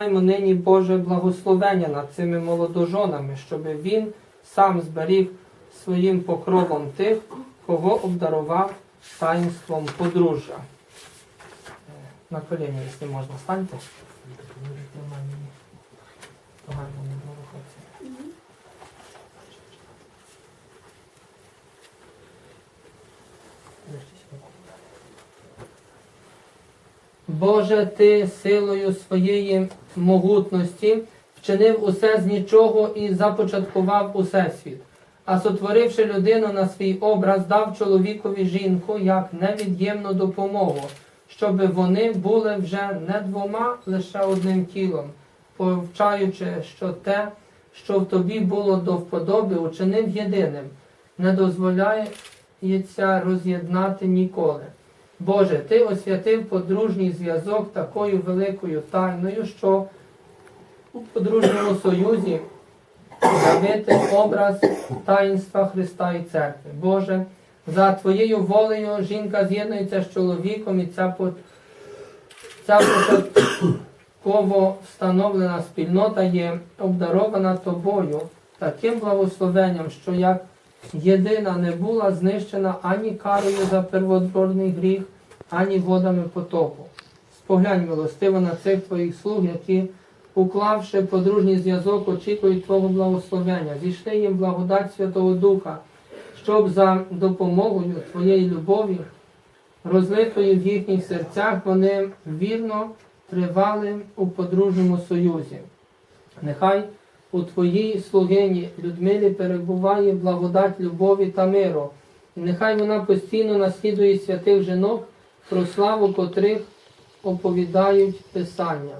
Маємо нині Боже благословення над цими молодожонами, щоб Він сам зберіг своїм покровом тих, кого обдарував таїнством подружжя. Е, На коліні, якщо можна, станьте. Погано не було рухатися. Боже, Ти силою своєї могутності вчинив усе з нічого і започаткував усе світ. А сотворивши людину на свій образ, дав чоловікові жінку як невід'ємну допомогу, щоб вони були вже не двома, лише одним тілом, повчаючи, що те, що в тобі було до вподоби, учинив єдиним, не дозволяється роз'єднати ніколи. Боже, Ти освятив подружній зв'язок такою великою тайною, що у подружньому союзі явити образ таїнства Христа і Церкви. Боже, за Твоєю волею жінка з'єднується з чоловіком і ця, по- ця початково встановлена спільнота є обдарована Тобою таким благословенням, що як єдина не була знищена ані карою за перводродний гріх, ані водами потопу. Споглянь милостиво на цих твоїх слуг, які, уклавши подружній зв'язок, очікують Твого благословення. Зійшли їм благодать Святого Духа, щоб за допомогою Твоєї любові, розлитої в їхніх серцях, вони вірно тривали у подружньому союзі. Нехай у Твоїй слугині Людмилі перебуває благодать любові та миру, і нехай вона постійно наслідує святих жінок, про славу котрих оповідають Писання.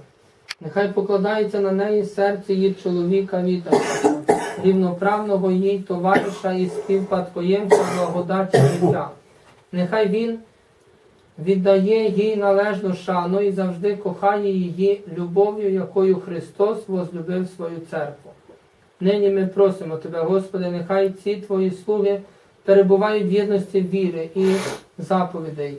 Нехай покладається на неї серце її чоловіка вітача, рівноправного їй товариша і співпадкоємця благодаті життя. Нехай він віддає їй належну шану і завжди кохає її любов'ю, якою Христос возлюбив свою церкву. Нині ми просимо Тебе, Господи, нехай ці Твої слуги перебувають в єдності віри і заповідей,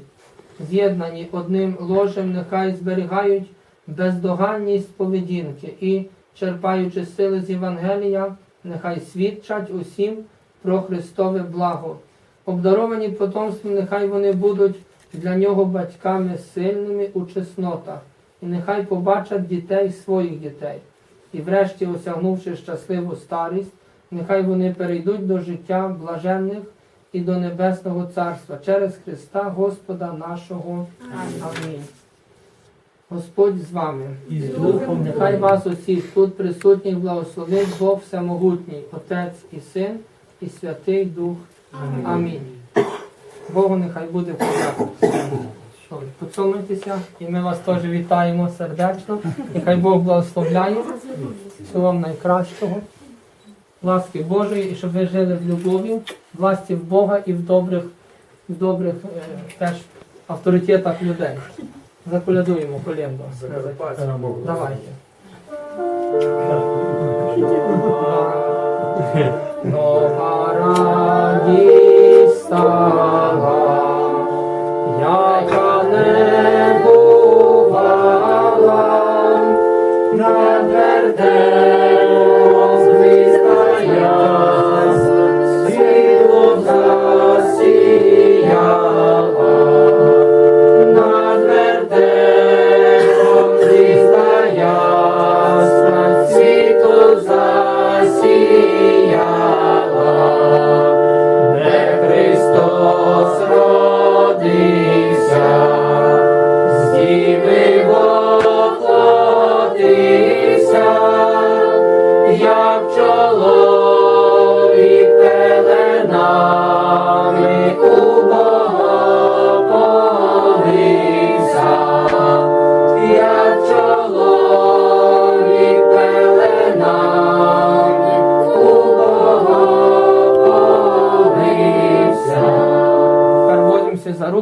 з'єднані одним ложем, нехай зберігають бездоганність поведінки і, черпаючи сили з Євангелія, нехай свідчать усім про Христове благо. Обдаровані потомством, нехай вони будуть для нього батьками сильними у чеснотах, і нехай побачать дітей своїх дітей. І врешті, осягнувши щасливу старість, нехай вони перейдуть до життя блаженних і до Небесного Царства через Христа Господа нашого. Амінь. Господь з вами. І з Духом Нехай вас усіх тут присутніх благословить Бог Всемогутній, Отець і Син, і Святий Дух. Амінь. Богу нехай буде. Добре, Поцілуйтеся, і ми вас теж вітаємо сердечно. Нехай Бог благословляє. Всього вам найкращого. Ласки Божої, і щоб ви жили в любові, власті в Бога і в добрих, в добрих е, теж авторитетах людей. Заколядуємо колінду. Давайте. Нова радість song